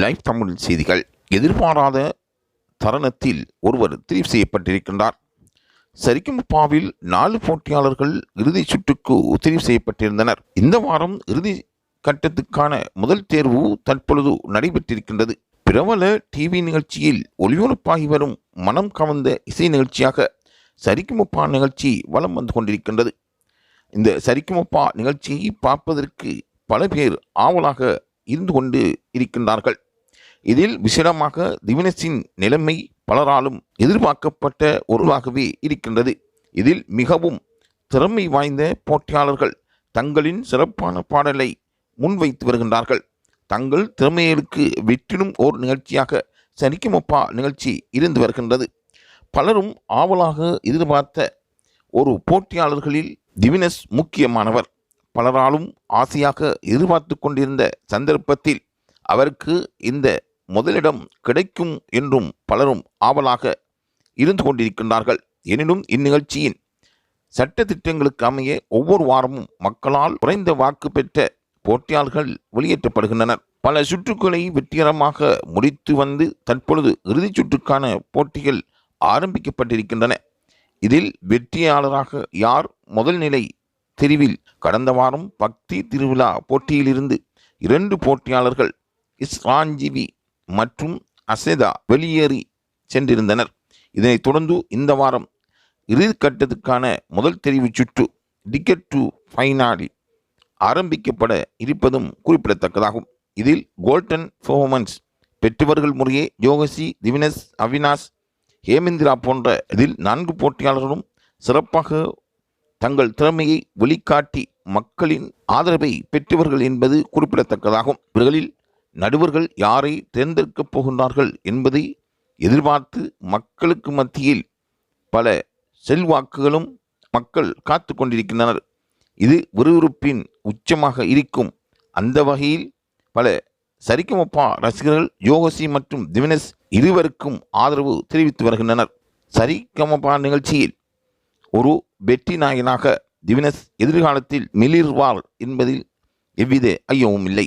Live Tamil செய்திகள். எதிர்பாராத தருணத்தில் ஒருவர் தெரிவு செய்யப்பட்டிருக்கின்றார். சரிகமப்பாவில் நாலு போட்டியாளர்கள் இறுதிச் சுற்றுக்கு தெரிவு செய்யப்பட்டிருந்தனர். இந்த வாரம் இறுதி கட்டத்துக்கான முதல் தேர்வு தற்பொழுது நடைபெற்றிருக்கின்றது. பிரபல டிவி நிகழ்ச்சியில் ஒளிபரப்பாகி வரும் மனம் கவர்ந்த இசை நிகழ்ச்சியாக சரிக்குமப்பா நிகழ்ச்சி வலம் வந்து கொண்டிருக்கின்றது. இந்த சரிக்குமப்பா நிகழ்ச்சியை பார்ப்பதற்கு பல பேர் ஆவலாக இருந்து கொண்டு இருக்கின்றார்கள். இதில் விசேடமாக திவினஸின் நிலைமை பலராலும் எதிர்பார்க்கப்பட்ட ஒருவாகவே இருக்கின்றது. இதில் மிகவும் திறமை வாய்ந்த போட்டியாளர்கள் தங்களின் சிறப்பான பாடலை முன்வைத்து வருகின்றார்கள். தங்கள் திறமைகளுக்கு வெற்றிடும் ஓர் நிகழ்ச்சியாக சரிக்குமப்பா நிகழ்ச்சி இருந்து வருகின்றது. பலரும் ஆவலாக எதிர்பார்த்த ஒரு போட்டியாளர்களில் திவினஸ் முக்கியமானவர். பலராலும் ஆசையாக எதிர்பார்த்து கொண்டிருந்த சந்தர்ப்பத்தில் அவருக்கு இந்த முதலிடம் கிடைக்கும் என்றும் பலரும் ஆவலாக இருந்து கொண்டிருக்கின்றார்கள். எனினும் இந்நிகழ்ச்சியின் சட்ட திட்டங்களுக்கு அமைய ஒவ்வொரு வாரமும் மக்களால் குறைந்த வாக்கு பெற்ற போட்டியாளர்கள் வெளியேற்றப்படுகின்றனர். பல சுற்றுக்களை வெற்றிகரமாக முடித்து வந்து தற்பொழுது இறுதிச் சுற்றுக்கான போட்டிகள் ஆரம்பிக்கப்பட்டிருக்கின்றன. இதில் வெற்றியாளராக யார் முதல் நிலை தெரிவில் கடந்த வாரம் பக்தி திருவிழா போட்டியிலிருந்து இரண்டு போட்டியாளர்கள் இஸ்ராஞ்சீவி மற்றும் அசேதா வெளியேறி சென்றிருந்தனர். இதனைத் தொடர்ந்து இந்த வாரம் இறுதிக்கட்டத்துக்கான முதல் தெரிவு சுற்று டிக்கெட் டு ஃபைனாலி ஆரம்பிக்கப்பட இருப்பதும் குறிப்பிடத்தக்கதாகும். இதில் கோல்டன் பெர்ஃபார்மன்ஸ் பெற்றவர்கள் முறையே ஜோகசி திவினஸ் அவினாஷ் ஹேமேந்திரா போன்ற இதில் நான்கு போட்டியாளர்களும் சிறப்பாக தங்கள் திறமையை வெளிக்காட்டி மக்களின் ஆதரவை பெற்றவர்கள் என்பது குறிப்பிடத்தக்கதாகும். இவர்களில் நடுவர்கள் யாரை தேர்ந்தெடுக்கப் போகின்றார்கள் என்பதை எதிர்பார்த்து மக்களுக்கு மத்தியில் பல செல்வாக்குகளும் மக்கள் காத்து கொண்டிருக்கின்றனர். இது விறுவிறுப்பின் உச்சமாக இருக்கும். அந்த வகையில் பல சரிகமப்பா ரசிகர்கள் யோகசி மற்றும் திவினஸ் இருவருக்கும் ஆதரவு தெரிவித்து வருகின்றனர். சரிகமபா நிகழ்ச்சியில் ஒரு வெற்றி நாயனாக திவினஸ் எதிர்காலத்தில் மிளிர்வார் என்பதில் எவ்வித ஐயமும் இல்லை.